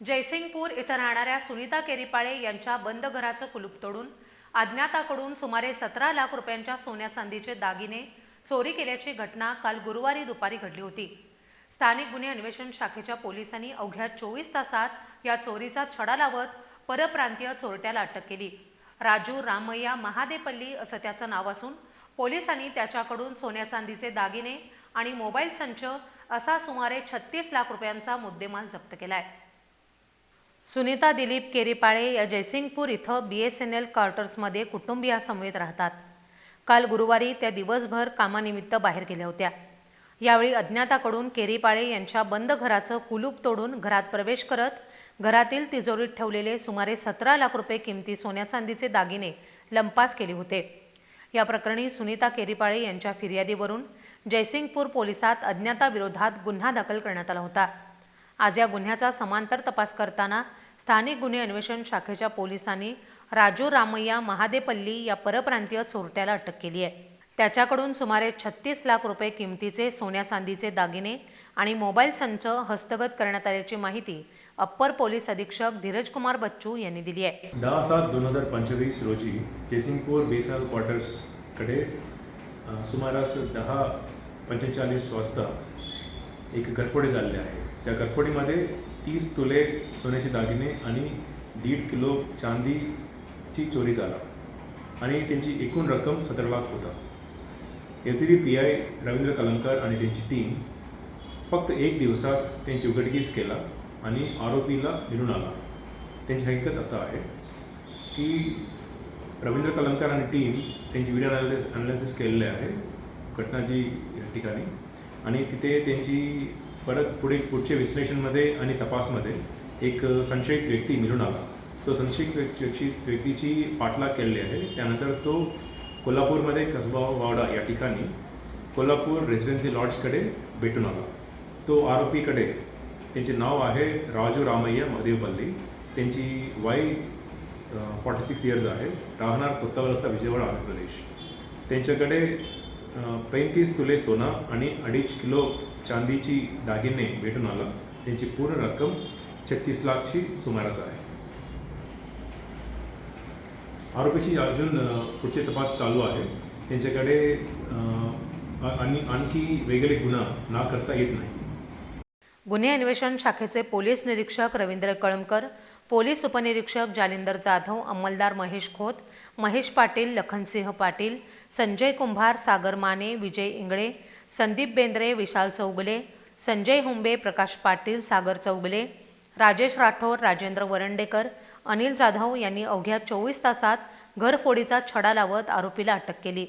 जयसिंगपूर इथं राहणाऱ्या सुनीता केरीपाळे यांच्या बंद घराचं कुलूप तोडून अज्ञाताकडून सुमारे सतरा लाख रुपयांच्या सोन्या चांदीचे दागिने चोरी केल्याची घटना काल गुरुवारी दुपारी घडली होती. स्थानिक गुन्हे अन्वेषण शाखेच्या पोलिसांनी अवघ्या चोवीस तासात या चोरीचा छडा लावत परप्रांतीय चोरट्याला अटक केली. राजू रामय्या महादेपल्ली असं त्याचं नाव असून पोलिसांनी त्याच्याकडून सोन्या चांदीचे दागिने आणि मोबाईल संच असा सुमारे छत्तीस लाख रुपयांचा मुद्देमाल जप्त केला आहे सुनीता दिलीप केरीपाळे या जयसिंगपूर इथं बी एस एन एल क्वार्टर्समध्ये कुटुंबियासमवेत राहतात. काल गुरुवारी त्या दिवसभर कामानिमित्त बाहेर गेल्या होत्या. यावेळी अज्ञाताकडून केरीपाळे यांच्या बंद घराचं कुलूप तोडून घरात प्रवेश करत घरातील तिजोरीत ठेवलेले सुमारे सतरा लाख रुपये किमती सोन्या चांदीचे दागिने लंपास केले होते. या प्रकरणी सुनीता केरीपाळे यांच्या फिर्यादीवरून जयसिंगपूर पोलिसात अज्ञाताविरोधात गुन्हा दाखल करण्यात आला होता. आज या गुन्ह्याचा समांतर तपास करताना स्थानिक गुन्हे अन्वेषण शाखेच्या पोलिसांनी राजू रामय्या महादेपल्ली या परप्रांतीय चोरट्याला अटक केली आहे. त्याच्याकडून सुमारे छत्तीस लाख रुपये किमतीचे सोन्या चांदीचे दागिने आणि मोबाईल संच हस्तगत करण्यात आल्याची माहिती अप्पर पोलीस अधीक्षक धीरजकुमार बच्चू यांनी दिली आहे. दहा सात दोन हजार पंचवीस रोजी केसिंगपूर बेसाल क्वार्टर्सकडे सुमारास दहा पंचेचाळीस वाजता एक घरफोडी झालेली आहे त्या करफोडीमध्ये तीस तुले सोन्याचे दागिने आणि दीड किलो चांदीची चोरी झाला. आणि त्यांची एकूण रक्कम सतरा लाख होता. L C B P I Ravindra Kalankar आणि त्यांची टीम फक्त एक दिवसात त्यांची उघडकीस केला आणि आरोपीला मिळून आला. त्यांची हकीकत असं आहे की रवींद्र कलंकर आणि टीम त्यांची व्हिडिओ अनालिस अनालिसिस केलेले आहे घटनाची ठिकाणी. आणि तिथे त्यांची परत पुढे पुढच्या विश्लेषणमध्ये आणि तपासमध्ये एक संशयित व्यक्ती मिळून आला. तो संशयित व्यक्ती व्यक्तीची पाठलाग केलेली आहे. त्यानंतर तो कोल्हापूरमध्ये कसबा वाडा या ठिकाणी कोल्हापूर रेसिडेन्सी लॉड्सकडे भेटून आला. तो आरोपीकडे त्यांचे नाव आहे राजू रामय्या मदेवपल्ली त्यांची वय फॉर्टी सिक्स इयर्स आहे. राहणार कोत्तावलसा विजयवाडा आंध्र प्रदेश. त्यांच्याकडे पैंतीस तुले सोना आणि अडीच किलो चांदीची दागिने भेटून आला. त्यांची पूर्ण रक्कम छत्तीस लाखची सुमारास आहे. आरोपीची अजून पुढचे तपास चालू आहे. त्यांच्याकडे आणि आणखी वेगळे गुन्हा ना करता येत नाही. गुन्हे अन्वेषण शाखेचे पोलीस निरीक्षक रवींद्र कळमकर पोलीस उपनिरीक्षक जालिंदर जाधव अंमलदार महेश खोत महेश पाटील लखनसिंह पाटील संजय कुंभार सागर माने विजय इंगळे संदीप बेंद्रे विशाल चौगले संजय हुंबे प्रकाश पाटील सागर चौगले राजेश राठोड राजेंद्र वरंडेकर अनिल जाधव यांनी अवघ्या चोवीस तासात घरफोडीचा छडा लावत आरोपीला अटक केली.